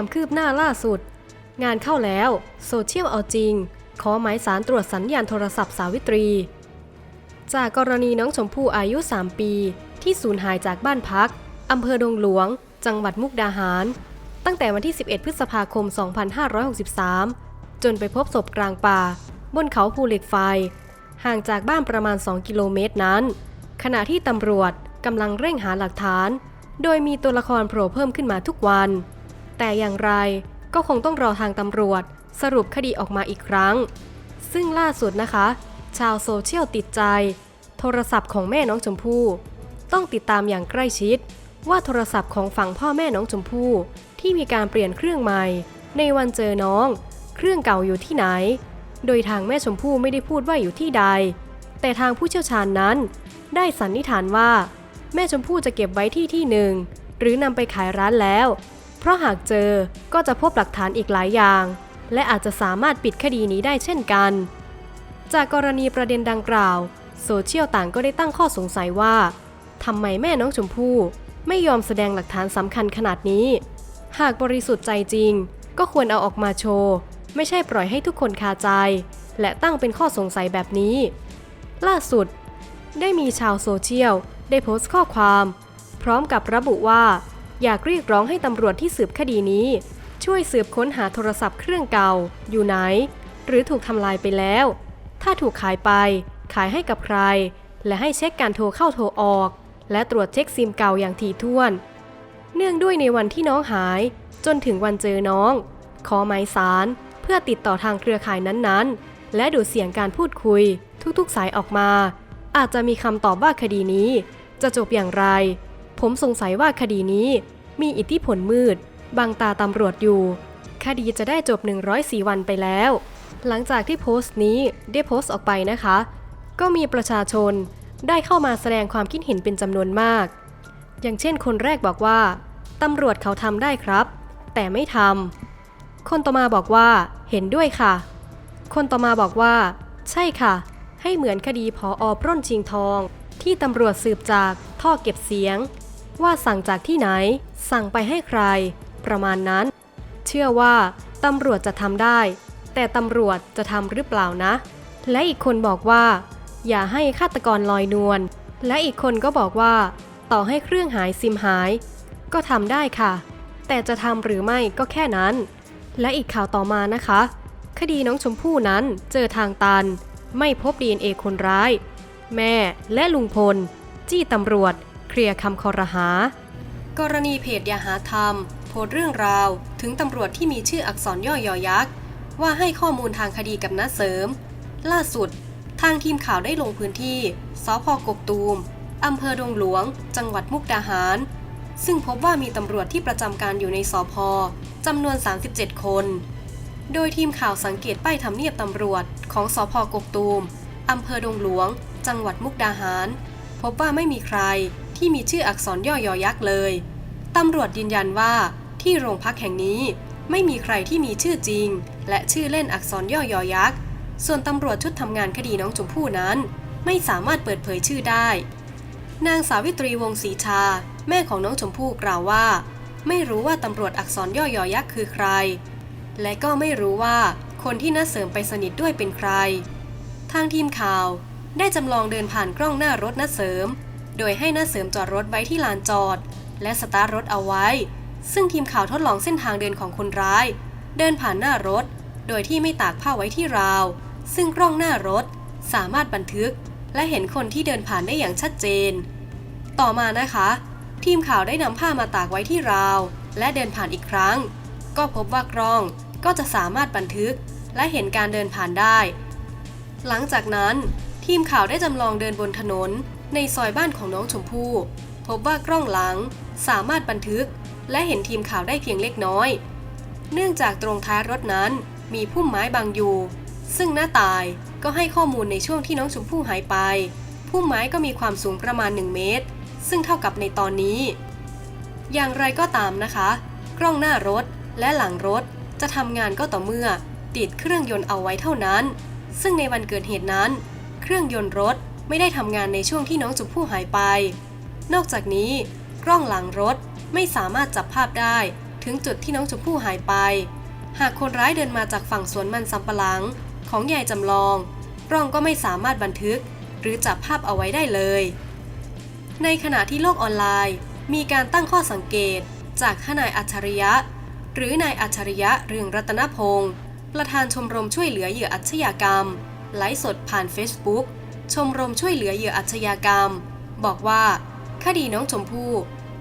ความคืบหน้าล่าสุด งานเข้าแล้ว โซเชียลเอาจริง ขอหมายสารตรวจสัญญาณโทรศัพท์สาวิตรี จากกรณีน้องชมพู่อายุ 3 ปี ที่สูญหายจากบ้านพักอำเภอดงหลวง จังหวัดมุกดาหาร ตั้งแต่วันที่ 11 พฤษภาคม 2563 จนไปพบศพกลางป่า บนเขาภูเหล็กไฟ ห่างจากบ้านประมาณ 2 กิโลเมตรนั้น ขณะที่ตำรวจกำลังเร่งหาหลักฐาน โดยมีตัวละครโผล่เพิ่มขึ้นมาทุกวัน แต่อย่างไรก็คงต้องรอทางตำรวจ สรุปคดีออกมาอีกครั้ง ซึ่งล่าสุดนะคะ ชาวโซเชียลติดใจ โทรศัพท์ของแม่น้องชมพู่ ต้องติดตามอย่างใกล้ชิด ว่าโทรศัพท์ของฝั่งพ่อแม่น้องชมพู่ ที่มีการเปลี่ยนเครื่องใหม่ ในวันเจอน้อง เครื่องเก่าอยู่ที่ไหน โดยทางแม่ชมพู่ไม่ได้พูดว่าอยู่ที่ใด แต่ทางผู้เชี่ยวชาญนั้น ได้สันนิษฐานว่า แม่ชมพู่จะเก็บไว้ที่ที่หนึ่งหรือนำไปขายร้านแล้ว เพราะหากเจอก็จะพบหลักฐานอีกหลายอย่าง และอาจจะสามารถปิดคดีนี้ได้เช่นกัน จากกรณีประเด็นดังกล่าว โซเชียลต่างก็ได้ตั้งข้อสงสัยว่าทำไมแม่น้องชมพู่ไม่ยอมแสดงหลักฐานสำคัญขนาดนี้ หากบริสุทธิ์ใจจริง ก็ควรเอาออกมาโชว์ ไม่ใช่ปล่อยให้ทุกคนคาใจ และตั้งเป็นข้อสงสัยแบบนี้ ล่าสุด ได้มีชาวโซเชียลได้โพสต์ข้อความ พร้อมกับระบุว่า อยากเรียกร้องให้ตำรวจที่สืบคดีนี้ ช่วยสืบค้นหาโทรศัพท์เครื่องเก่า อยู่ไหน หรือถูกทำลายไปแล้ว ถ้าถูกขายไป ขายให้กับใคร และให้เช็คการโทรเข้าโทรออก และตรวจเช็คซิมเก่าอย่างถี่ถ้วน เนื่องด้วยในวันที่น้องหาย จนถึงวันเจอน้อง ขอหมายสารเพื่อติดต่อทางเครือข่ายนั้นๆ และดูเสียงการพูดคุย ทุกๆสายออกมา อาจจะมีคำตอบว่าคดีนี้ จะจบอย่างไร ผมสงสัยว่าคดีนี้มีอิทธิพลมืด บังตาตำรวจอยู่ คดีจะได้จบ 104 วันไปแล้ว หลังจากที่โพสต์นี้ได้โพสต์ออกไปนะคะ ก็มีประชาชนได้เข้ามาแสดงความคิดเห็นเป็นจำนวนมาก อย่างเช่นคนแรกบอกว่าตำรวจเขาทำได้ครับ แต่ไม่ทำ คนต่อมาบอกว่า เห็นด้วยค่ะ คนต่อมาบอกว่า ใช่ค่ะ ให้เหมือนคดีพออปล้นชิงทอง ที่ตำรวจสืบจากท่อเก็บเสียง ว่าสั่งจากที่ไหน สั่งไปให้ใคร ประมาณนั้น เชื่อว่าตำรวจจะทำได้ แต่ตำรวจจะทำหรือเปล่านะ และอีกคนบอกว่า อย่าให้ฆาตกรลอยนวล และอีกคนก็บอกว่า ต่อให้เครื่องหายซิมหาย ก็ทำได้ค่ะ แต่จะทำหรือไม่ก็แค่นั้น และอีกข่าวต่อมานะคะ คดีน้องชมพู่นั้นเจอทางตัน ไม่พบ DNA คนร้าย แม่และลุงพล จี้ตำรวจ เคลียร์คำคอรหา กรณีเพจยาหาธรรม โพสต์เรื่องราว ถึงตำรวจที่มีชื่ออักษรย่อยอยักษ์ ว่าให้ข้อมูลทางคดีกับน้าเสริม ล่าสุด ทางทีมข่าวได้ลงพื้นที่สพกกตูมอำเภอดงหลวง จังหวัดมุกดาหาร ซึ่งพบว่ามีตำรวจที่ประจำการอยู่ในสพจำนวน 37 คน โดยทีมข่าวสังเกตป้ายทำเนียบตำรวจของสพกกตูมอำเภอดงหลวง จังหวัดมุกดาหาร พบว่าไม่มีใครที่มีชื่ออักษรย่อยอยักษ์เลย ตำรวจยืนยันว่าที่โรงพักแห่งนี้ไม่มีใครที่มีชื่อจริง และชื่อเล่นอักษรย่อยอยักษ์ ส่วนตำรวจชุดทำงานคดีน้องชมพู่นั้น ไม่สามารถเปิดเผยชื่อได้ นางสาวิตรีวงศรีชา แม่ของน้องชมพู่กล่าวว่า ไม่รู้ว่าตำรวจอักษรย่อยอยักษ์คือใคร และก็ไม่รู้ว่าคนที่น้าเสริมไปสนิทด้วยเป็นใคร ทางทีมข่าว ได้จำลองเดินผ่านกล้องหน้ารถน้าเสริม โดยให้น้าเสริมจอดรถไว้ที่ลานจอด และสตาร์ทรถเอาไว้ ซึ่งทีมข่าวทดลองเส้นทางเดินของคนร้าย เดินผ่านหน้ารถ โดยที่ไม่ตากผ้าไว้ที่ราว ซึ่งกล้องหน้ารถ สามารถบันทึก และเห็นคนที่เดินผ่านได้อย่างชัดเจน ต่อมานะคะ ทีมข่าวได้นำผ้ามาตากไว้ที่ราว และเดินผ่านอีกครั้ง ก็พบว่ากล้องก็จะสามารถบันทึก และเห็นการเดินผ่านได้ หลังจากนั้น ทีมข่าวได้จำลองเดินบนถนน ในซอยบ้านของน้องชมพู่ พบว่ากล้องหลังสามารถบันทึก และเห็นทีมข่าวได้เพียงเล็กน้อย เนื่องจากตรงท้ายรถนั้นมีพุ่มไม้บังอยู่ ซึ่งหน้าตายก็ให้ข้อมูลในช่วงที่น้องชมพู่หายไป พุ่มไม้ก็มีความสูงประมาณ 1 เมตร ซึ่งเท่ากับในตอนนี้ อย่างไรก็ตามนะคะ กล้องหน้ารถและหลังรถจะทำงานก็ต่อเมื่อติดเครื่องยนต์เอาไว้เท่านั้น ซึ่งในวันเกิดเหตุนั้น เครื่องยนต์รถไม่ได้ทำงานในช่วงที่น้องชมพู่หายไป นอกจากนี้ กล้องหลังรถไม่สามารถจับภาพได้ ถึงจุดที่น้องชมพู่หายไป หากคนร้ายเดินมาจากฝั่งสวนมันสำปะหลัง ของยายจำลอง กล้องก็ไม่สามารถบันทึก หรือจับภาพเอาไว้ได้เลย ในขณะที่โลกออนไลน์ มีการตั้งข้อสังเกต จากทนายอัจฉริยะ หรือนายอัจฉริยะเรืองรัตนพงศ์ประธานชมรมช่วยเหลือเหยื่ออาชญากรรม ไลฟ์สดผ่าน Facebook ชมรมช่วยเหลือเหยื่ออาชญากรรม บอกว่า คดีน้องชมพู่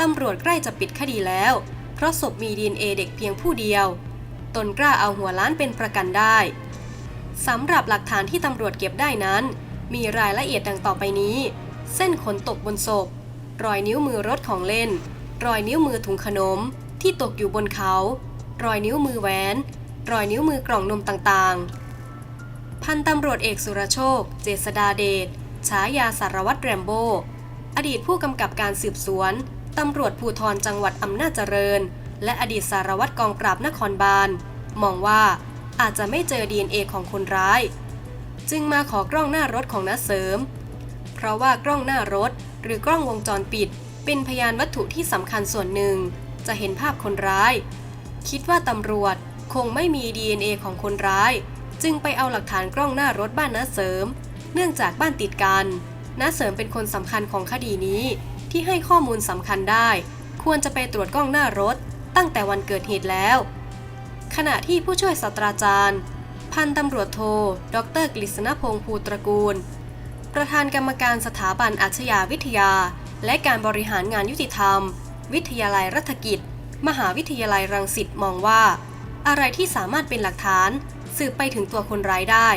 ตำรวจใกล้จะปิดคดีแล้ว เพราะศพมีดีเอเด็กเพียงผู้เดียว ตนกล้าเอาหัวล้านเป็นประกันได้สำหรับหลักฐานที่ตำรวจเก็บได้นั้น มีรายละเอียดดังต่อไปนี้ เส้นขนตกบนศพ รอยนิ้วมือรถของเล่น รอยนิ้วมือถุงขนมที่ตกอยู่บนเขา รอยนิ้วมือแหวน รอยนิ้วมือกล่องนมต่างๆ พันตำรวจเอกสุรโชค เจษดาเดช ฉายาสารวัตรแรมโบ้ อดีตผู้กำกับการสืบสวน ตำรวจภูธรจังหวัดอำนาจเจริญ และอดีตสารวัตรกองปราบนครบาล มองว่าอาจจะไม่เจอ DNA ของคนร้าย จึงมาขอกล้องหน้ารถของน้าเสริม เพราะว่ากล้องหน้ารถหรือกล้องวงจรปิด เป็นพยานวัตถุที่สำคัญส่วนหนึ่ง จะเห็นภาพคนร้าย คิดว่าตำรวจคงไม่มี DNA ของคนร้าย จึงไปเอาหลักฐานกล้องหน้ารถบ้านน้าเสริม เนื่องจากบ้านติดกันน้าเสริมเป็นคนสำคัญของคดีนี้ ที่ให้ข้อมูลสำคัญได้ ควรจะไปตรวจกล้องหน้ารถ ตั้งแต่วันเกิดเหตุแล้ว ขณะที่ผู้ช่วยศาสตราจารย์ พันตำรวจโทดรกฤษณพงษ์ภูตระกูล ประธานกรรมการสถาบันอาชญาวิทยา และการบริหารงานยุติธรรม วิทยาลัยรัฐกิจ มหาวิทยาลัยรังสิตมองว่า อะไรที่สามารถเป็นหลักฐาน สืบไปถึงตัวคนร้ายได้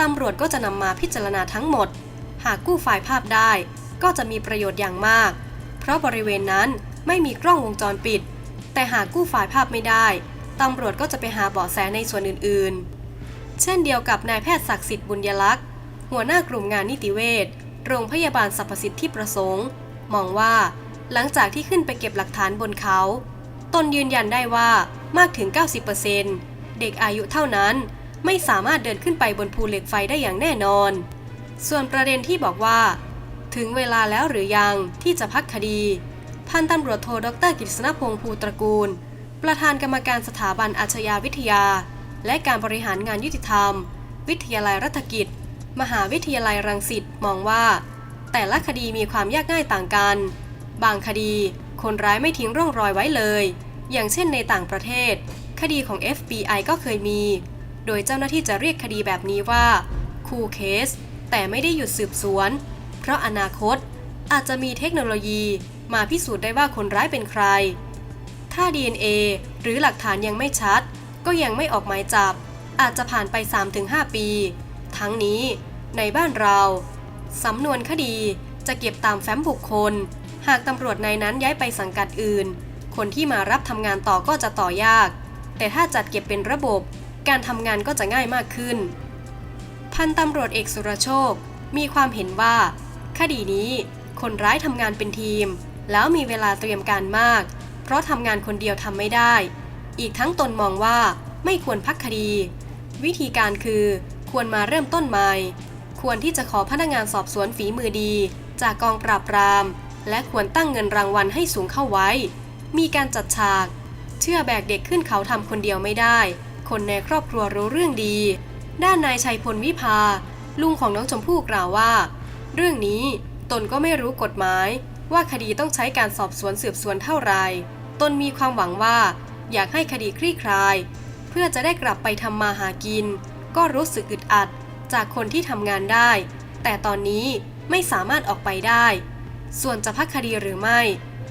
ตำรวจก็จะนำมาพิจารณาทั้งหมด หากกู้ไฟล์ภาพได้ ก็จะมีประโยชน์อย่างมาก เพราะบริเวณนั้นไม่มีกล้องวงจรปิด แต่หากกู้ไฟล์ภาพไม่ได้ ตำรวจก็จะไปหาเบาะแสในส่วนอื่นๆ เช่นเดียวกับนายแพทย์ศักดิ์สิทธิ์บุญยลักษณ์ หัวหน้ากลุ่มงานนิติเวชโรงพยาบาลสรรพสิทธิประสงค์ มองว่าหลังจากที่ขึ้นไปเก็บหลักฐานบนเขา ตนยืนยันได้ว่ามากถึง 90%เเด็กอายุเท่านั้น ไม่สามารถเดินขึ้นไปบนภูเหล็กไฟได้อย่างแน่นอน ส่วนประเด็นที่บอกว่า ถึงเวลาแล้วหรือยังที่จะพักคดี พันตำรวจโทดรกฤษณพงษ์ภูตระกูล ประธานกรรมการสถาบันอาชญาวิทยา และการบริหารงานยุติธรรม วิทยาลัยรัฐกิจ มหาวิทยาลัยรังสิตมองว่า แต่ละคดีมีความยากง่ายต่างกัน บางคดีคนร้ายไม่ทิ้งร่องรอยไว้เลย อย่างเช่นในต่างประเทศ คดีของ FBI ก็เคยมี โดยเจ้าหน้าที่จะเรียกคดีแบบนี้ว่าคูเคส แต่ไม่ได้หยุดสืบสวน เพราะอนาคตอาจจะมีเทคโนโลยีมาพิสูจน์ได้ว่าคนร้ายเป็นใคร ถ้า DNA หรือหลักฐานยังไม่ชัด ก็ยังไม่ออกหมายจับ อาจจะผ่านไป 3-5 ปี ทั้งนี้ ในบ้านเราสำนวนคดีจะเก็บตามแฟ้มบุคคล หากตำรวจในนั้นย้ายไปสังกัดอื่น คนที่มารับทำงานต่อก็จะต่อยาก แต่ถ้าจัดเก็บเป็นระบบ การทำงานก็จะง่ายมากขึ้น พันตำรวจเอกสุรโชค มีความเห็นว่า คดีนี้คนร้ายทำงานเป็นทีม แล้วมีเวลาเตรียมการมาก เพราะทำงานคนเดียวทำไม่ได้ อีกทั้งตนมองว่าไม่ควรพักคดี วิธีการคือควรมาเริ่มต้นใหม่ ควรที่จะขอพนักงานสอบสวนฝีมือดี จากกองปราบปราม และควรตั้งเงินรางวัลให้สูงเข้าไว้ มีการจัดฉาก เชื่อแบกเด็กขึ้นเขาทำคนเดียวไม่ได้ คนในครอบครัวรู้เรื่องดี ด้านนายชัยพลวิภา ลุงของน้องชมพู่กล่าวว่า เรื่องนี้ตนก็ไม่รู้กฎหมาย ว่าคดีต้องใช้การสอบสวนสืบสวนเท่าไรตนมีความหวังว่า อยากให้คดีคลี่คลาย เพื่อจะได้กลับไปทำมาหากิน ก็รู้สึกอึดอัดจากคนที่ทำงานได้ แต่ตอนนี้ไม่สามารถออกไปได้ ส่วนจะพักคดีหรือไม่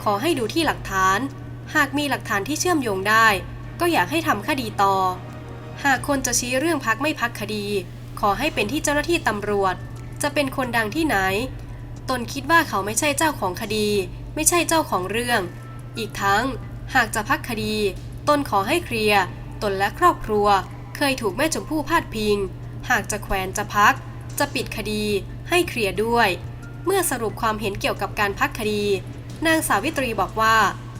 ขอให้ดูที่หลักฐาน หากมีหลักฐานที่เชื่อมโยงได้ ก็อยากให้ทำคดีต่อ หากคนจะชี้เรื่องพักไม่พักคดี ขอให้เป็นที่เจ้าหน้าที่ตำรวจ จะเป็นคนดังที่ไหน ตนคิดว่าเขาไม่ใช่เจ้าของคดี ไม่ใช่เจ้าของเรื่อง อีกทั้ง หากจะพักคดี ตนขอให้เคลียร์ตนและครอบครัว เคยถูกแม่ชมพู่พาดพิง หากจะแขวนจะพัก จะปิดคดี ให้เคลียร์ด้วย เมื่อสรุปความเห็นเกี่ยวกับการพักคดี นางสาวิตรีบอกว่า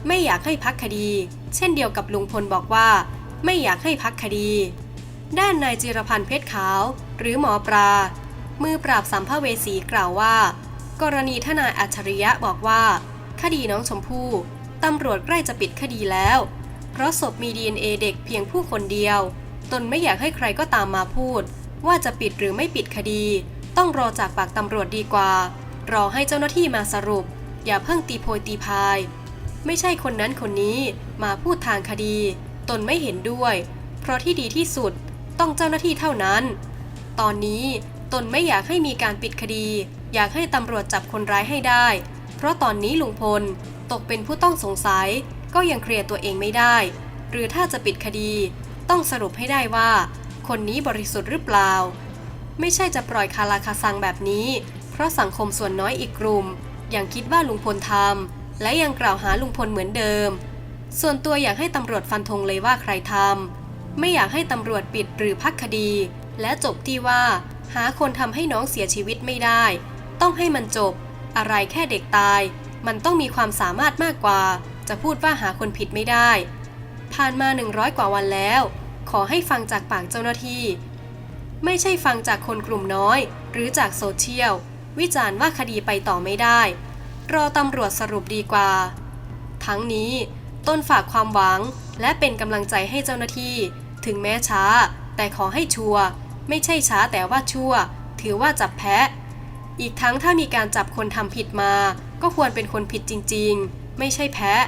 ไม่อยากให้พักคดี เช่นเดียวกับลุงพลบอกว่า ไม่อยากให้พักคดี ด้านนายจิรพันธ์เพชรขาว หรือหมอปลา มือปราบสัมภเวสีกล่าวว่า กรณีทนายอัจฉริยะบอกว่า คดีน้องชมพู่ตำรวจใกล้จะปิดคดีแล้ว เพราะศพมี DNA เด็กเพียงผู้คนเดียว ตนไม่อยากให้ใครก็ตามมาพูด ว่าจะปิดหรือไม่ปิดคดี ต้องรอจากปากตำรวจดีกว่า รอให้เจ้าหน้าที่มาสรุป อย่าเพิ่งตีโพยตีพาย ไม่ใช่คนนั้นคนนี้มาพูดทางคดี ตนไม่เห็นด้วย เพราะที่ดีที่สุดต้องเจ้าหน้าที่เท่านั้น ตอนนี้ตนไม่อยากให้มีการปิดคดี อยากให้ตำรวจจับคนร้ายให้ได้ เพราะตอนนี้ลุงพลตกเป็นผู้ต้องสงสัย ก็ยังเคลียร์ตัวเองไม่ได้ หรือถ้าจะปิดคดี ต้องสรุปให้ได้ว่า คนนี้บริสุทธิ์หรือเปล่า ไม่ใช่จะปล่อยคาราคาซังแบบนี้ เพราะสังคมส่วนน้อยอีกกลุ่มยังคิดว่าลุงพลทำ และยังกล่าวหาลุงพลเหมือนเดิม ส่วนตัวอยากให้ตำรวจฟันธงเลยว่าใครทำไม่อยากให้ตำรวจปิดหรือพักคดี และจบที่ว่า หาคนทำให้น้องเสียชีวิตไม่ได้ ต้องให้มันจบ อะไรแค่เด็กตาย มันต้องมีความสามารถมากกว่า จะพูดว่าหาคนผิดไม่ได้ ผ่านมา 100 กว่าวันแล้ว ขอให้ฟังจากปากเจ้าหน้าที่ ไม่ใช่ฟังจากคนกลุ่มน้อย หรือจากโซเชียลวิจารณ์ว่าคดีไปต่อไม่ได้ รอตำรวจสรุปดีกว่า ทั้งนี้ต้นฝากความหวังและเป็นกำลังใจให้เจ้าหน้าที่ ถึงแม้ช้า แต่ขอให้ชัวไม่ใช่ช้าแต่ว่าชั่ว ถือว่าจับแพะ อีกทั้งถ้ามีการจับคนทำผิดมา ก็ควรเป็นคนผิดจริง ๆ ไม่ใช่แพะ